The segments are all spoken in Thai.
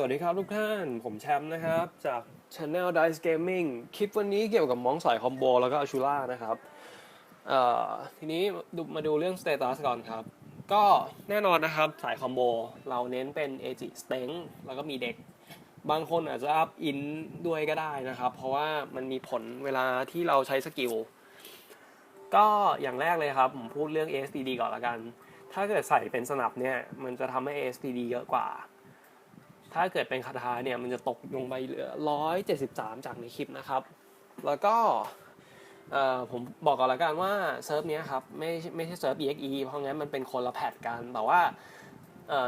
สวัสดีครับทุกท่าน ผมแชมป์นะครับ จาก Channel Dice Gaming คลิปวันนี้เกี่ยวกับมองสายคอมโบแล้วก็อ s ชูล่านะครับทีนี้ดูมาดูเรื่องสเตตัสก่อนครับ ก็แน่นอนนะครับสายคอมโบ เราเน้นเป็นเอจิสเต็งแล้วก็มีเด็ก บางคนอาจจะอัพอินด้วยก็ได้นะครับ เพราะว่ามันมีผลเวลาที่เราใช้สกิล ก็อย่างแรกเลยครับ ผมพูดเรื่อง ASPD ก่อนละกัน ถ้าเกิดใส่เป็นสนับเนี่ย มันจะทำให้ ASPD เยอะกว่า ถ้าเกิดเป็นคาถาเนี่ยมันจะตกลงไปเหลือ 173 จากในคลิปนะครับ แล้วก็ผมบอกก่อนละกันว่าเซิร์ฟนี้ครับไม่ไม่ใช่เซิร์ฟ EXE เพราะงั้นมันเป็นคนละแพทกัน แต่ว่า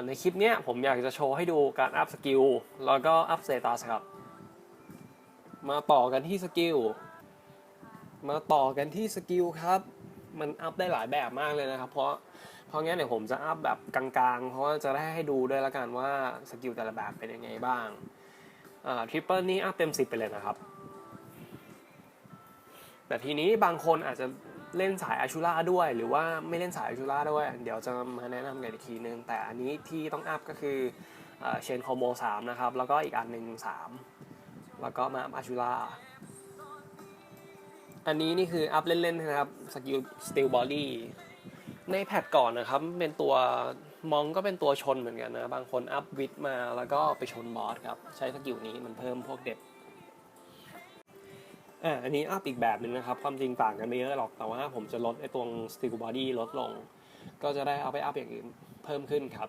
ในคลิปเนี้ยผมอยากจะโชว์ให้ดูการอัพสกิลแล้วก็อัพเซตัสครับ มาต่อกันที่สกิลมาต่อกันที่สกิลครับ มันอัพได้หลายแบบมากเลยนะครับ เพราะ เพราะงั้นเดี๋ยวผมจะอัพแบบกลางๆ เพราะจะได้ให้ดูด้วยละกันว่าสกิลแต่ละแบบเป็นยังไงบ้างทริปเปิลนี้อัพเต็ม10ไปเลยนะครับ แต่ทีนี้บางคนอาจจะเล่นสายอาชูล่าด้วย หรือว่าไม่เล่นสายอาชูล่าด้วย เดี๋ยวจะมาแนะนำกันอีกทีนึง แต่อันนี้ที่ต้องอัพก็คือเชนคอมโบสามนะครับ แล้วก็อีกอันหนึ่งสามแล้วก็มาอัพอาชูล่าอันนี้นี่คืออัพเล่นๆนะครับสกิลสติลบอดี้ ในแพทก่อนนะครับเป็นตัวมองก็เป็นตัวชนเหมือนกันนะ บางคนอัพวิดมาแล้วก็ไปชนบอสครับ ใช้สกิลนี้มันเพิ่มพวกเด็ดอ่าอันนี้อัพอีกแบบหนึ่งนะครับ ความจริงต่างกันไม่เยอะหรอก แต่ว่าผมจะลดไอ้ตรงสติลบอดี้ลดลง ก็จะได้เอาไปอัพอย่างอื่นเพิ่มขึ้นครับ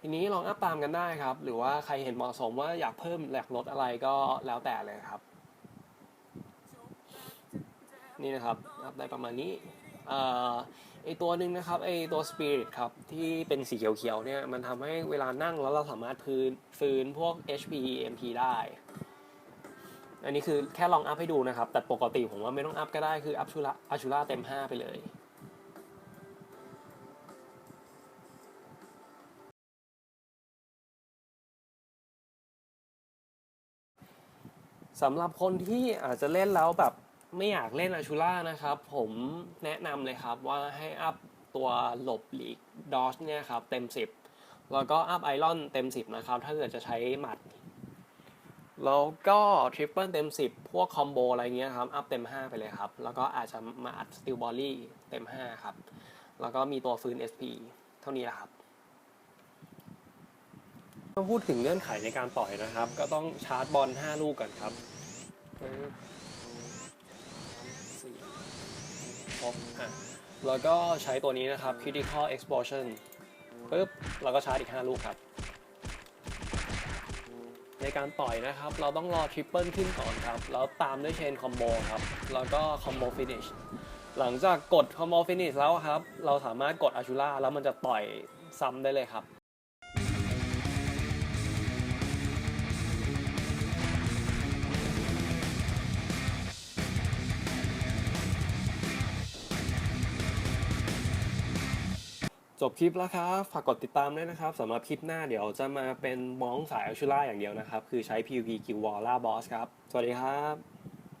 ทีนี้ลองอัพตามกันได้ครับ หรือว่าใครเห็นเหมาะสมว่าอยากเพิ่มอยากลดอะไรก็แล้วแต่เลยครับ นี่นะครับอัพได้ประมาณนี้ ไอตัวหนึ่งนะครับไอตัว Spirit ครับ ที่เป็นสีเขียวๆเนี่ยมันทำให้เวลานั่งแล้วเราสามารถพื้นฟื้นพวก HP MP ได้ อันนี้คือแค่ลองอัพให้ดูนะครับ แต่ปกติผมว่าไม่ต้องอัพก็ได้คืออัพชูระอัชูระเต็ม 5 ไปเลยสำหรับคนที่อาจจะเล่นแล้วแบบ ไม่อยากเล่นอาชูล่านะครับ ผมแนะนำเลยครับว่าให้อัพตัวหลบหลีกดอชเนี่ยครับเต็ม 10 แล้วก็อัพไอรอนเต็ม 10 นะครับ ถ้าเกิดจะใช้หมัด แล้วก็ทริปเปิลเต็ม 10 พวกคอมโบอะไรเงี้ยครับ อัพเต็ม 5 ไปเลยครับ แล้วก็อาจจะมาอัดสติลบอลลี่เต็ม 5 ครับ แล้วก็มีตัวฟื้น SP เท่านี้แหละครับมาพูดถึงเงื่อนไขในการต่อยนะครับ ก็ต้องชาร์จบอล 5 ลูกก่อนครับ ครบอะแล้วก็ใช้ตัวนี้นะครับ critical explosion ปึ๊บแล้วก็ชาร์จอีก 5 ลูกครับ ในการต่อยนะครับ เราต้องรอทริปเปิลขึ้นก่อนครับ แล้วตามด้วยเชนคอมโบครับ แล้วก็คอมโบฟินิชหลังจากกดคอมโบฟินิชแล้วครับ เราสามารถกดอาชูล่าแล้วมันจะต่อยซ้ำได้เลยครับ จบคลิปแล้วครับ ฝากกดติดตามด้วยนะครับสำหรับคลิปหน้าเดี๋ยวจะมาเป็นมองสายอัลชูล่าอย่างเดียวนะครับ คือใช้ PVP กิววอลล่าบอสครับ สวัสดีครับ